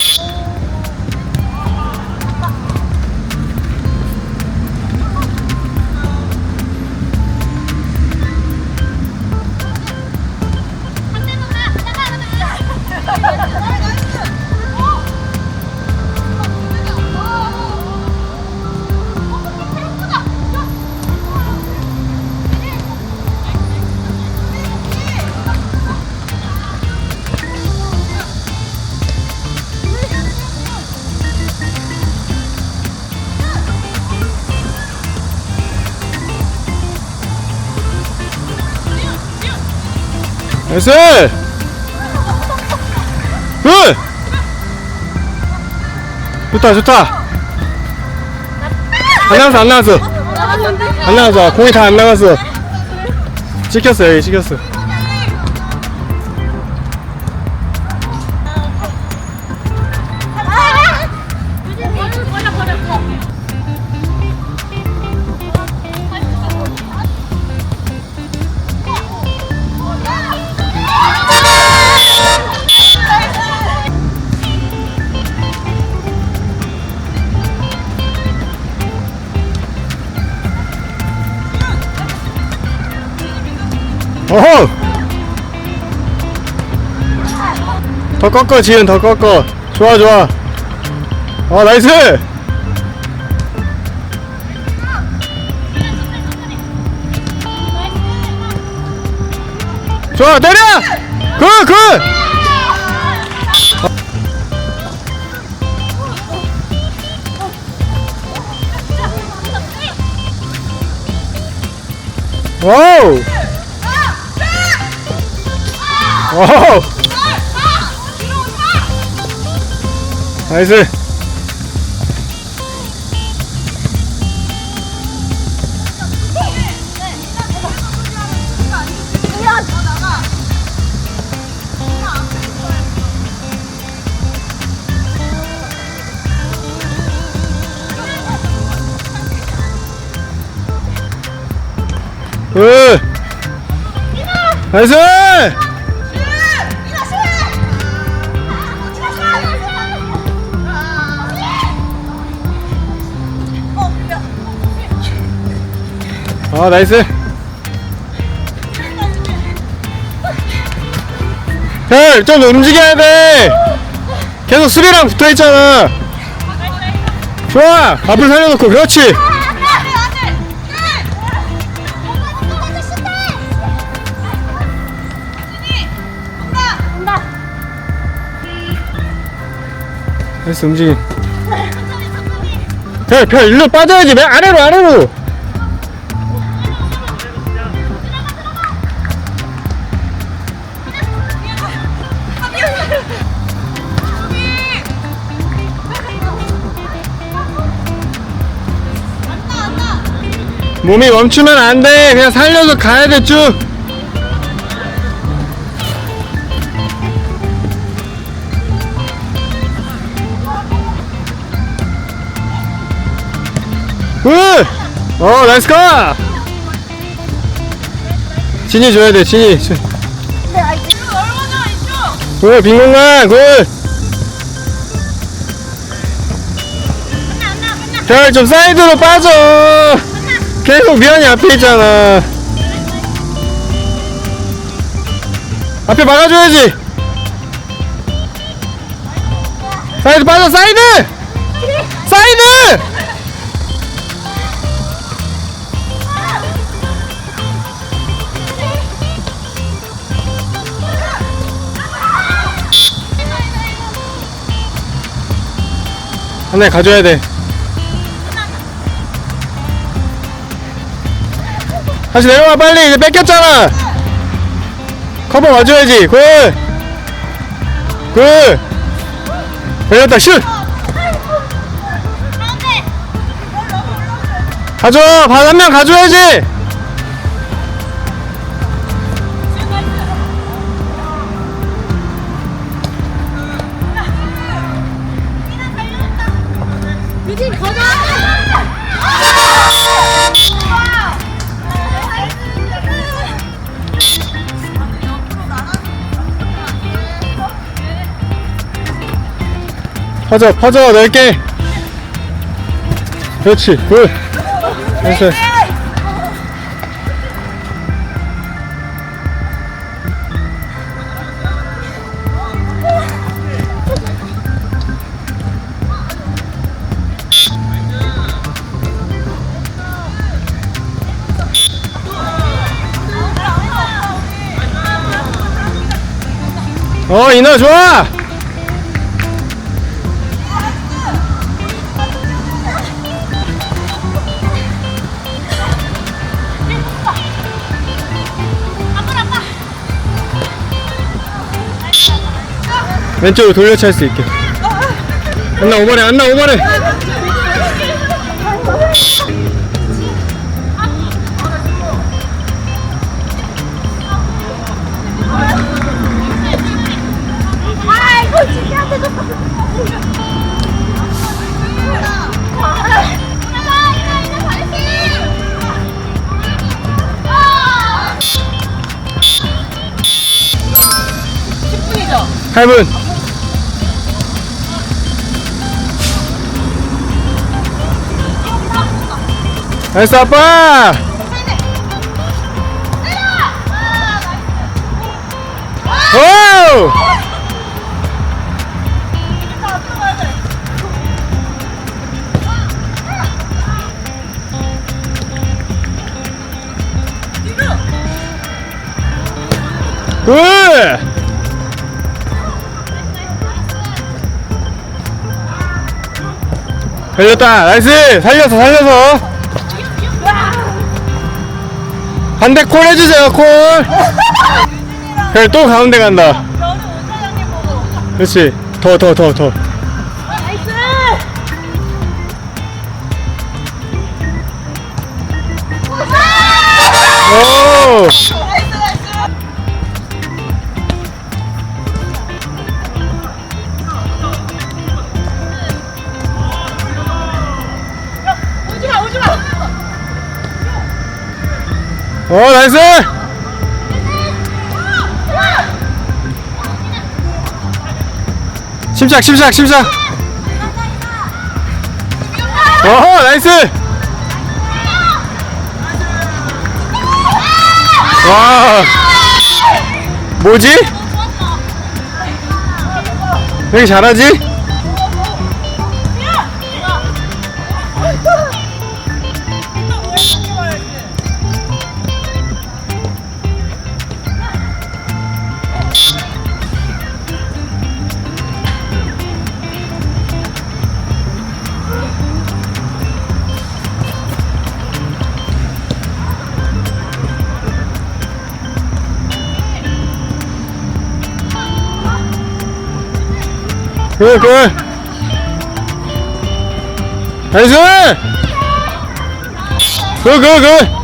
しっ。 나이스! 굿! 좋다, 좋다! 안 나갔어, 안 나갔어. 안 나갔어. 공이 다 안 나갔어. 찍혔어, 여기 찍혔어. 어허! 더 꺾어, 지은, 더 꺾어. 좋아, 좋아. 어, 나이스! 좋아, 내려! 굿, 굿! 와우! 와우! 나이스! 굿! 나이스! 아 나이스. 헬좀 움직여야 돼. 계속 수비랑 붙어있잖아. 좋아. 앞을 살려놓고 그렇지. 나이스 움직임. 별, 일로 빠져야지. 맨 아래로 아래로 몸이 멈추면 안 돼. 그냥 살려서 가야 돼, 쭉. 굿! 어, 나이스 카! 진이 줘야 돼, 진이. 진- 굿, 빈 공간, 굿! 별, 좀 사이드로 빠져! 계속 미안이 앞에 있잖아. 앞에 막아줘야지. 사이드 빠져, 사이드! 사이드! 하나 가져야 돼. 다시 내려와 빨리 이제 뺏겼잖아 커버 와줘야지 굿! 굿! 걸렸다 슛! 가져! 한명 가줘야지! 퍼져 퍼져 넓게. 그렇지 굿. 됐어 어 이나 좋아 왼쪽으로 돌려 찰 수 있게 안나 오버래 안나 오버래! 8분 나이스 아빠 오! 굿! 걸렸다 나이스 살려서 살려서 반대 콜 해주세요 콜. 그래 또 가운데 간다. 그렇지. 더 더 더더. 나이스! 오! 어 나이스 침착 침착 침착 어허 나이스 와 뭐지? 왜 이렇게 잘하지? 굿, 굿. 나이스! 굿, 굿, 굿.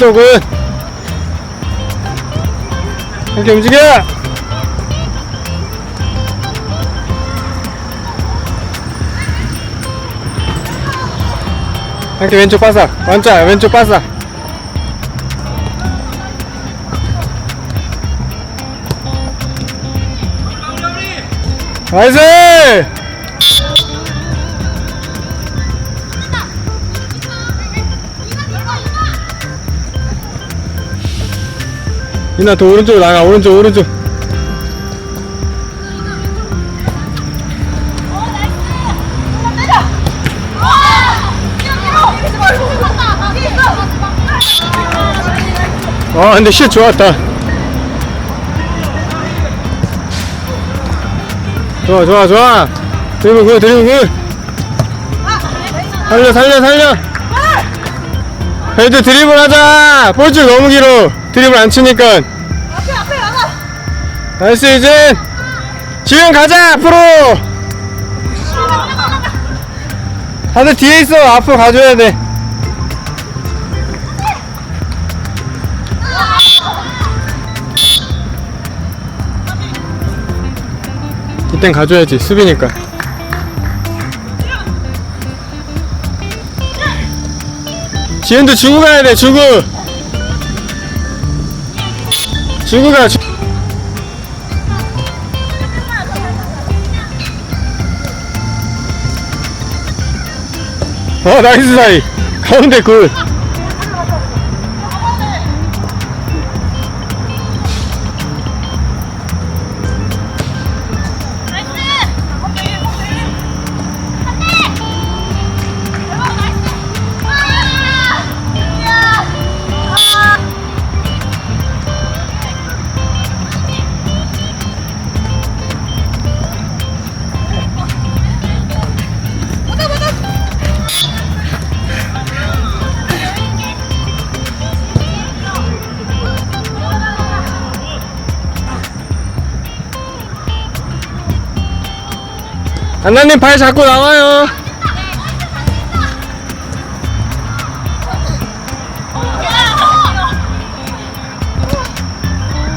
또 굿. 이렇게 움직여! 이렇게 왼쪽 바싹. 완자, 왼쪽 바싹. 나이스! 이나 더 오른쪽으로 나가 오른쪽 오른쪽 아 근데 슛 좋았다 좋아 좋아 좋아. 드리블 굿 드리블 굿 살려 살려 살려. 헤드 드리블 하자. 볼줄 너무 길어. 드리블 안 치니까. 앞에 앞에 나가. 나이스 이젠 지금 가자 앞으로. 다들 뒤에 있어. 앞으로 가줘야 돼 그땐 가줘야지 수비니까. 지은도 주고 가야 돼 주고! 주고 가 주... 어 나이스 사이. 가운데 굴 안나님 발 잡고 나와요.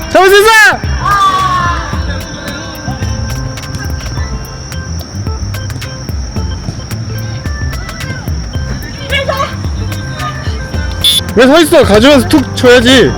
잡을 수 있어 왜 서 있어? 가져와서 툭 쳐야지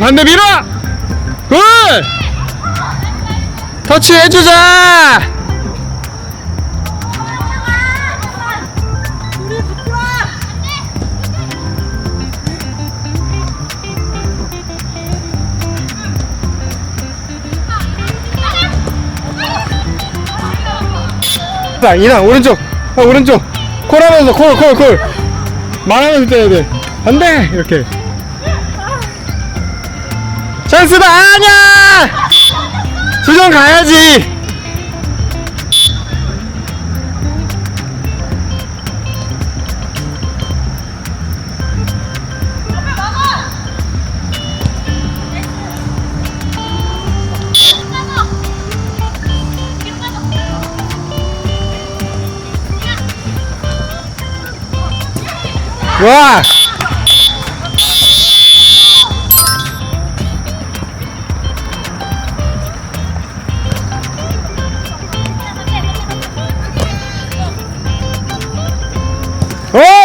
반대 밀어 굿 터치 해주자! 자 이나 오른쪽. 어, 오른쪽. 콜 하면서 콜콜콜. 말하면서 때려야 돼. 반대 이렇게 찬스다 아니야 수정 가야지! 와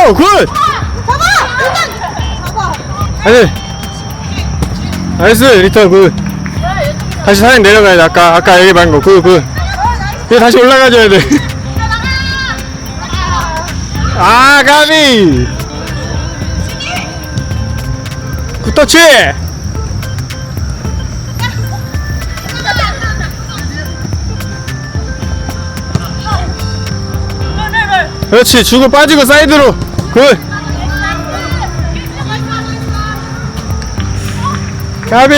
오, 굿! 아니, 나이스, 리턴, 굿. 다시 사장 내려가야 돼, 아까, 아까 얘기 말한 거, 굿, 굿. 이제 다시 올라가줘야 돼. 아, 가비! 굿터치! 그렇지, 주고 빠지고 사이드로. 굿! 가비!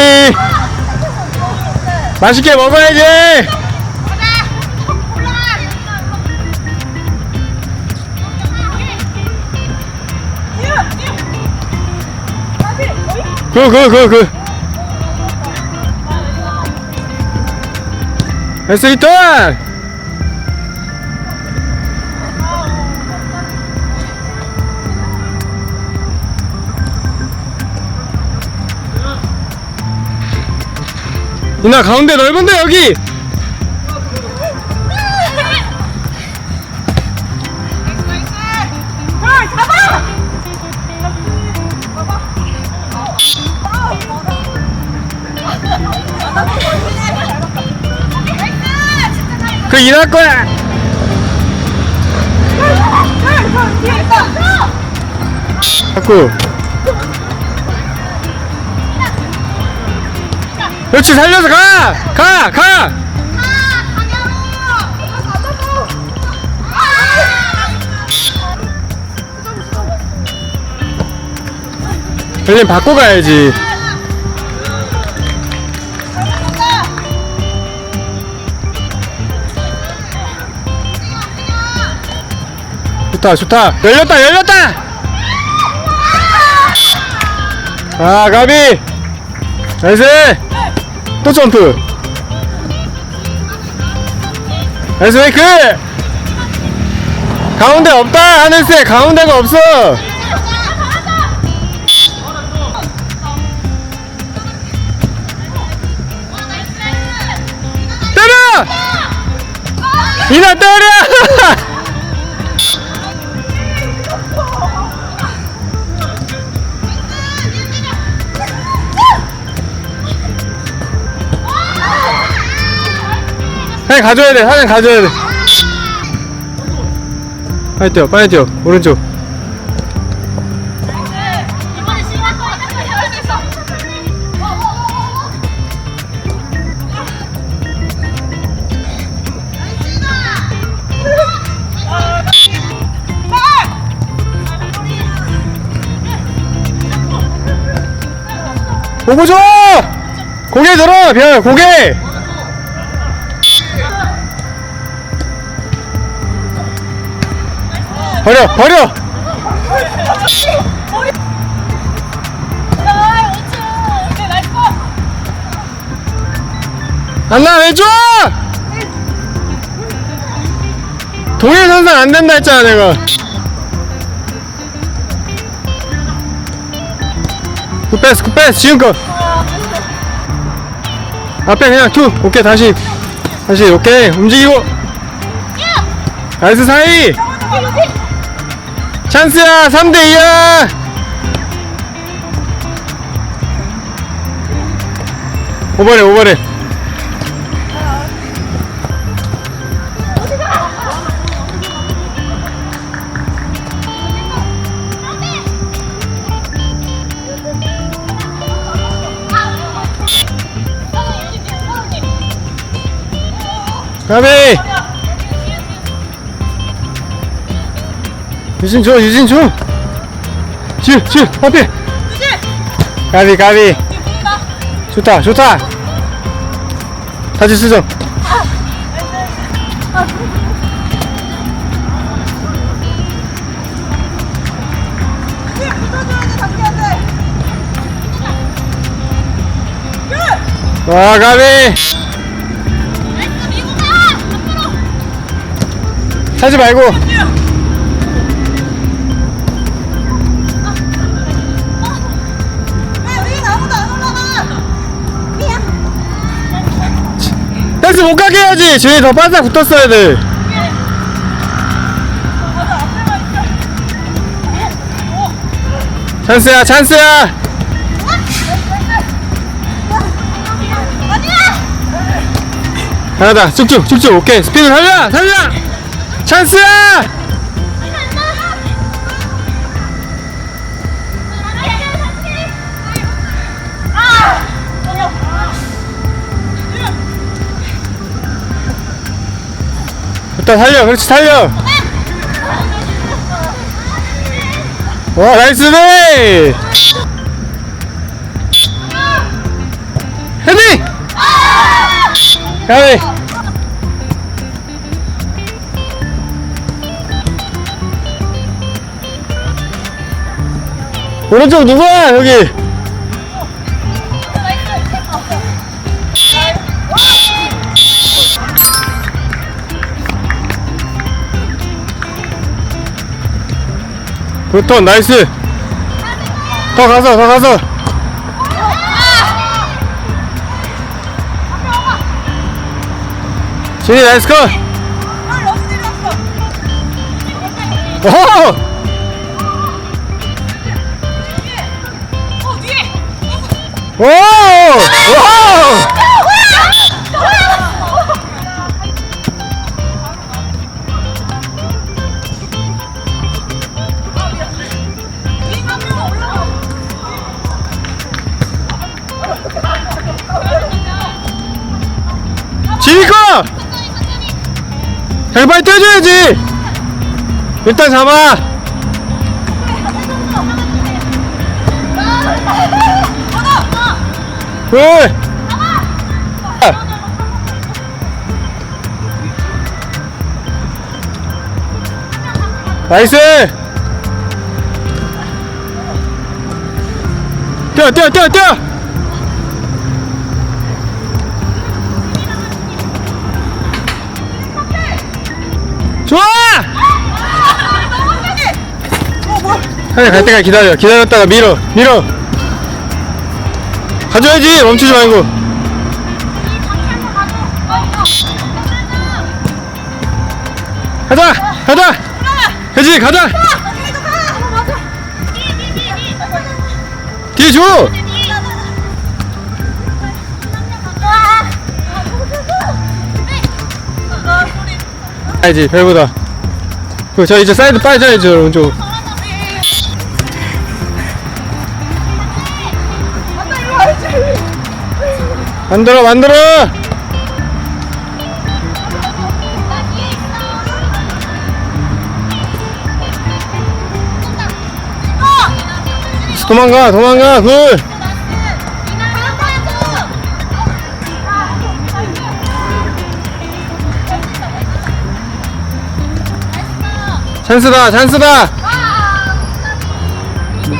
맛있게 먹어야지! 그, 그, 그, 그. 나이스 리턴! 이나 가운데 넓은데 여기! 그 이날 거야! 자꾸 그렇지 살려서 가! 가! 가! 별님 바꿔 가야지 좋다 좋다 열렸다 열렸다 아 가비 나이스 또 점프. 나이스 웨이크! 가운데 없다 하늘색. 가운데가 없어. 때려! 이나 때려 하나 가져야 돼 하나 가져야 돼. 빨리 뛰어 빨리 뛰어 오른쪽. 보고 줘! 고개 들어 별 고개 버려 버려. 안나 왜 줘? 동해 선상 안 된다 했잖아 내가. 굿패스 굿패스 지금껏 앞에 그냥 툭 오케이 다시. 다시 오케이 움직이고. 나이스 사이 찬스야 3대2야! 오버래 오버래. 가비 유진 줘 유진 줘 지우 앞에 가비 가비 좋다 좋다 다시 쓰죠 와 가비 사지 말고 댄스 못 가게 해야지. 주위 더 바싹 붙었어야 돼 찬스야 찬스야! 하나다. 쭉쭉 쭉쭉. 오케이. 스피드 살려 살려! 찬스야 일단 살려. 그렇지 살려. 와 나이스 네 헤딩! 가위! 오른쪽 누구야 여기 굿턴 나이스 더 가서 더 가서 진이 나이스 컷 오! 오! 오! 잘 빨리 떼줘야지! 일단 잡아! 왜? 나이스! 뛰어 뛰어 뛰어 뛰어! 하늘 갈 때까지 기다려. 기다렸다가 밀어. 밀어. 가져야지. 멈추지 말고. 가자. 가자. 혜지? 가자. 뒤에 줘. 가야지. 별보다. 그저 이제 사이드 빠져야죠 오른쪽 만들어 만들어! 도망가 도망가 굴! 찬스다 찬스다!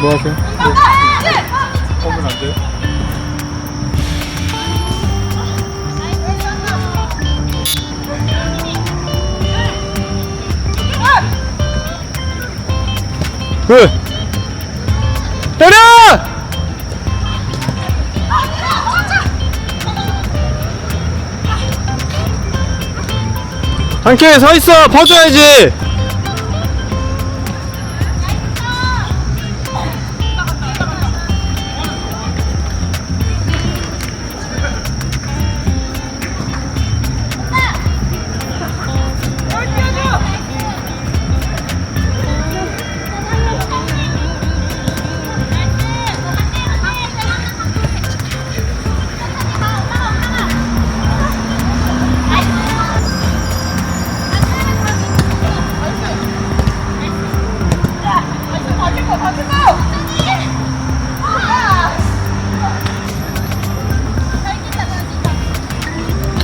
뭐 하세요? 굴 때려! 한खे 서 있어. 퍼줘야지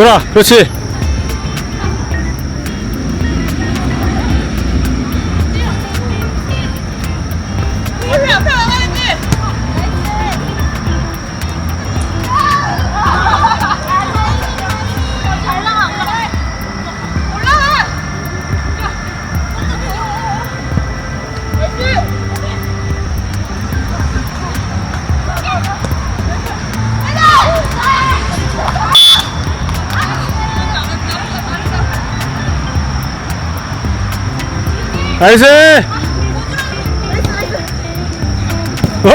돌아 그렇지 나이스! 어!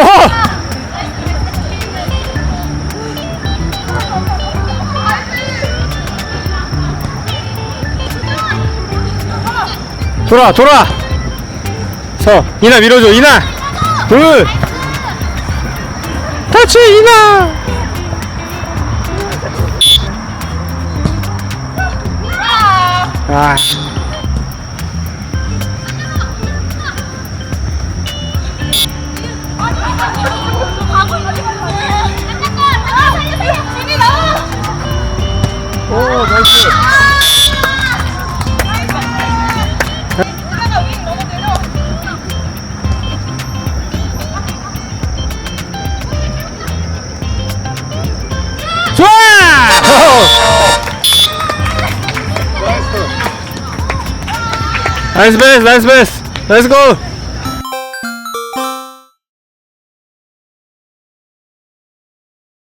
돌아 돌아! 서 이나 밀어줘 이나! 둘! 터치 이나! 아 나이스 베이스